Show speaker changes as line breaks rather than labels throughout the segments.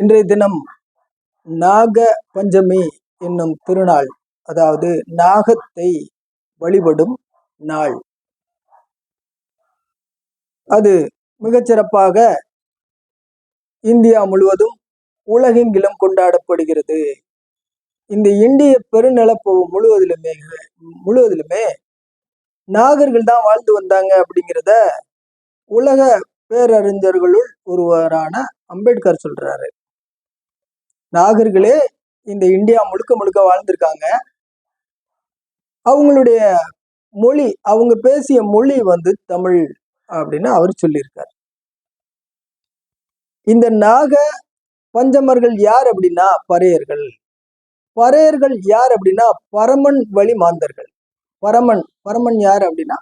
இன்றைய தினம் நாக பஞ்சமி என்னும் திருநாள் அதாவது நாகத்தை வழிபடும் நாள். அது மிகச்சிறப்பாக இந்தியா முழுவதும் உலகெங்கிலும் கொண்டாடப்படுகிறது. இந்த இந்திய பெருநிலப்பவு முழுவதிலுமே முழுவதிலுமே நாகர்கள் தான் வாழ்ந்து வந்தாங்க அப்படிங்கிறத உலக பேரறிஞர்களுள் ஒருவரான அம்பேத்கர் சொல்றாரு. நாகர்களே இந்த இந்தியா முழுக்க முழுக்க வாழ்ந்திருக்காங்க. அவங்களுடைய மொழி அவங்க பேசிய மொழி வந்து தமிழ் அப்படின்னு அவர் சொல்லியிருக்கார். இந்த நாக பஞ்சமர்கள் யார் அப்படின்னா பறையர்கள். பறையர்கள் யார் அப்படின்னா பரமன் வழி மாந்தர்கள். பரமன் பரமன் யார் அப்படின்னா?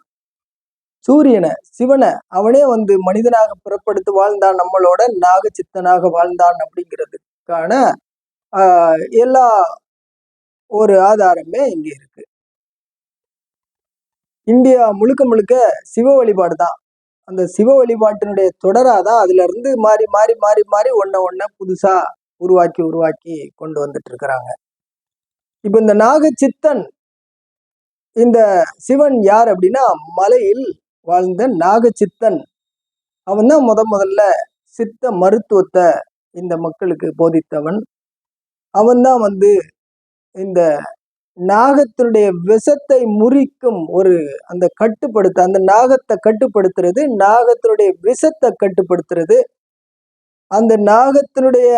சூரியனை சிவனை அவனே வந்து மனிதனாக பிறப்படுத்து வாழ்ந்தான் நம்மளோட நாக சித்தனாக வாழ்ந்தான் அப்படிங்கிறது. காண எல்லா ஒரு ஆதாரமே இங்க இருக்கு. இந்தியா முழுக்க முழுக்க சிவ வழிபாடு தான். அந்த சிவ வழிபாட்டினுடைய தொடராதான் அதுல இருந்து மாறி மாறி மாறி மாறி ஒன்ன ஒன்ன புதுசா உருவாக்கி உருவாக்கி கொண்டு வந்துட்டு இருக்கிறாங்க இப்ப இந்த நாக சித்தன் இந்த சிவன் யார் அப்படின்னா மலையில் வாழ்ந்த நாகச்சித்தன். அவன் தான் முத முதல்ல சித்த மருத்துவத்தை இந்த மக்களுக்கு போதித்தவன். அவன்தான் வந்து இந்த நாகத்தினுடைய விஷத்தை முறிக்கும் ஒரு அந்த கட்டுப்படுத்த அந்த நாகத்தை கட்டுப்படுத்துறது நாகத்தினுடைய விஷத்தை கட்டுப்படுத்துறது. அந்த நாகத்தினுடைய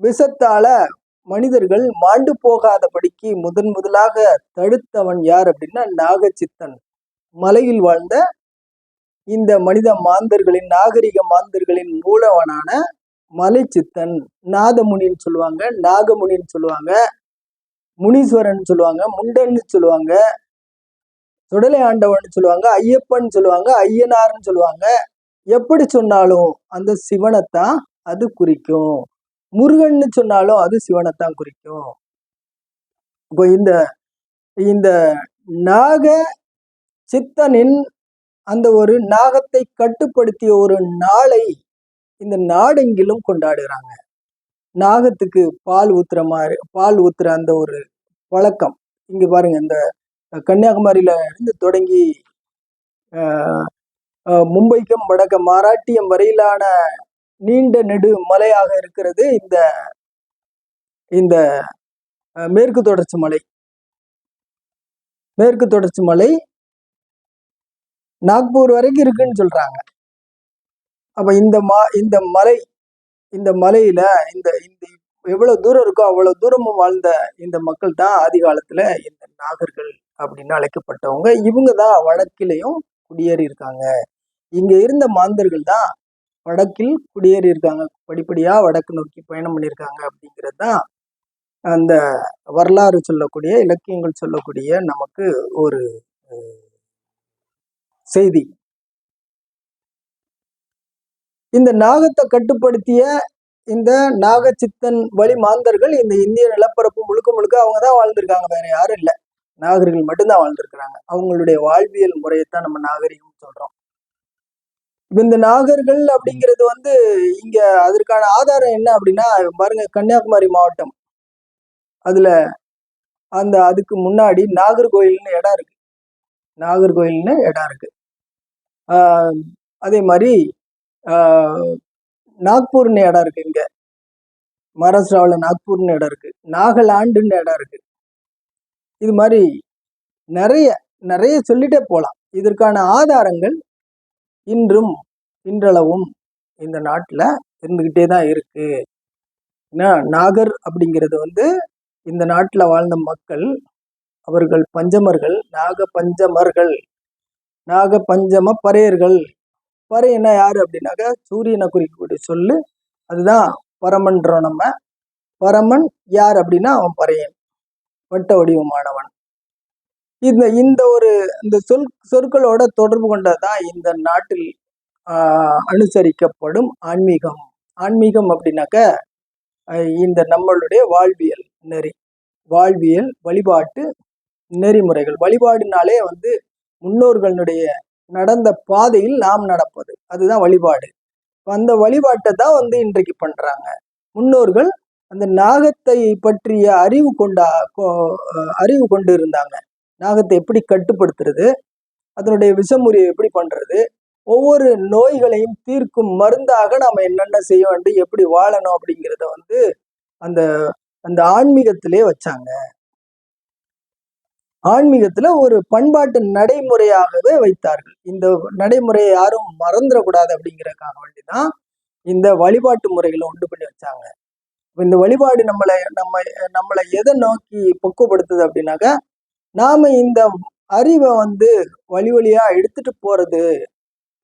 விஷத்தால மனிதர்கள் மாண்டு போகாதபடிக்கு முதன் முதலாக தடுத்தவன் யார் அப்படின்னா நாகச்சித்தன். மலையில் வாழ்ந்த இந்த மனித மாந்தர்களின் நாகரிக மாந்தர்களின் மூலவனான மலை சித்தன் நாதமுனின்னு சொல்லுவாங்க நாகமுனின்னு சொல்லுவாங்க முனீஸ்வரன் சொல்லுவாங்க முண்டன்னு சொல்லுவாங்க சுடலை ஆண்டவன் சொல்லுவாங்க ஐயப்பன் சொல்லுவாங்க ஐயனார்னு சொல்லுவாங்க. எப்படி சொன்னாலும் அந்த சிவனைத்தான் அது குறிக்கும். முருகன்னு சொன்னாலும் அது சிவனைத்தான் குறிக்கும். இப்போ இந்த இந்த நாக சித்தனின் அந்த ஒரு நாகத்தை கட்டுப்படுத்திய ஒரு நாளை இந்த நாடெங்கிலும் கொண்டாடுகிறாங்க நாகத்துக்கு பால் ஊத்துற மாதிரி பால் ஊத்துற அந்த ஒரு வழக்கம் இங்க பாருங்க இந்த கன்னியாகுமரியில இருந்து தொடங்கி மும்பைக்கும் வடக்க மராட்டியம் வரையிலான நீண்ட நெடு மலையாக இருக்கிறது இந்த இந்த மேற்கு தொடர்ச்சி மலை. மேற்கு தொடர்ச்சி மலை நாக்பூர் வரைக்கும் இருக்குன்னு சொல்றாங்க. அப்ப இந்த மா இந்த மலை இந்த மலையில இந்த இந்த எவ்வளவு தூரம் இருக்கோ அவ்வளவு தூரமும் வாழ்ந்த இந்த மக்கள் தான் ஆதி காலத்தில் இந்த நாகர்கள் அப்படின்னு அழைக்கப்பட்டவங்க. இவங்க தான் வடக்கிலையும் குடியேறி இருக்காங்க. இங்க இருந்த மாந்தர்கள் தான் வடக்கில் குடியேறி இருக்காங்க. படிப்படியா வடக்கு நோக்கி பயணம் பண்ணியிருக்காங்க அப்படிங்கிறது தான் அந்த வரலாறு சொல்லக்கூடிய இலக்கியங்கள் சொல்லக்கூடிய நமக்கு ஒரு செய்தி. இந்த நாகத்தை கட்டுப்படுத்திய இந்த நாகச்சித்தன் வழி மாந்தர்கள் இந்த இந்திய நிலப்பரப்பு முழுக்க முழுக்க அவங்க தான் வாழ்ந்திருக்காங்க. வேற யாரும் இல்லை. நாகர்கள் மட்டும்தான் வாழ்ந்திருக்கிறாங்க. அவங்களுடைய வாழ்வியல் முறையைத்தான் நம்ம நாகரிகம் சொல்றோம். இந்த நாகர்கள் அப்படிங்கிறது வந்து இங்க அதற்கான ஆதாரம் என்ன அப்படின்னா பாருங்க கன்னியாகுமரி மாவட்டம். அதுல அந்த அதுக்கு முன்னாடி நாகர்கோயில்னு இடம் இருக்கு. நாகர்கோயில்னு இடம் இருக்கு. அதே மாதிரி நாக்பூர்னு இடம் இருக்கு இங்க. மகாராஷ்டிராவில் நாக்பூர்னு இடம் இருக்கு. நாகலாண்டுன்னு இடம் இருக்கு. இது மாதிரி நிறைய நிறைய சொல்லிட்டே போகலாம் இதற்கான ஆதாரங்கள் இன்றும் இன்றளவும் இந்த நாட்டில் இருந்துக்கிட்டே தான் இருக்கு. ஏன்னா நாகர் அப்படிங்கிறது வந்து இந்த நாட்டில் வாழ்ந்த மக்கள் அவர்கள் பஞ்சமர்கள் நாக பஞ்சமர்கள் நாக பஞ்சம பறையர்கள் பறையனா யார் அப்படின்னாக்க சூரியனை குறிக்கக்கூடிய சொல்லு. அதுதான் பரமன்றோம் நம்ம. பரமன் யார் அப்படின்னா அவன் பறையன். வட்ட வடிவமானவன். இந்த இந்த ஒரு இந்த சொல் சொற்களோட தொடர்பு கொண்டதான் இந்த நாட்டில் அனுசரிக்கப்படும் ஆன்மீகம். ஆன்மீகம் அப்படின்னாக்க இந்த நம்மளுடைய வாழ்வியல் நெறி. வாழ்வியல் வழிபாட்டு நெறிமுறைகள். வழிபாடுனாலே வந்து முன்னோர்களுடைய நடந்த பாதையில் நாம் நடப்பது. அதுதான் வழிபாடு. அந்த வழிபாட்டை தான் வந்து இன்றைக்கு பண்றாங்க. முன்னோர்கள் அந்த நாகத்தை பற்றிய அறிவு கொண்டா கொ- அறிவு கொண்டு இருந்தாங்க. நாகத்தை எப்படி கட்டுப்படுத்துறது? அதனுடைய விஷமுறையை எப்படி பண்றது? ஒவ்வொரு நோய்களையும் தீர்க்கும் மருந்தாக நாம் என்னென்ன செய்ய வேண்டும்? எப்படி வாழணும் அப்படிங்கிறத வந்து அந்த அந்த ஆன்மீகத்திலே வச்சாங்க. ஆன்மீகத்துல ஒரு பண்பாட்டு நடைமுறையாகவே வைத்தார்கள். இந்த நடைமுறையை யாரும் மறந்துடக்கூடாது அப்படிங்கறதுக்காக வேண்டிதான் இந்த வழிபாட்டு முறைகளை உண்டு பண்ணி வச்சாங்க. இந்த வழிபாடு நம்மளை நம்ம நம்மளை எதை நோக்கி பக்குவப்படுத்துது அப்படின்னாக்கா நாம இந்த அறிவை வந்து வழி வழியா எடுத்துட்டு போறது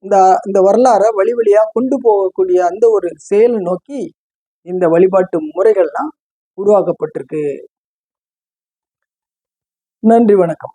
இந்த இந்த வரலாறை வழி வழியா கொண்டு போகக்கூடிய அந்த ஒரு செயலை நோக்கி இந்த வழிபாட்டு முறைகள்லாம் உருவாக்கப்பட்டிருக்கு. நன்றி வணக்கம்.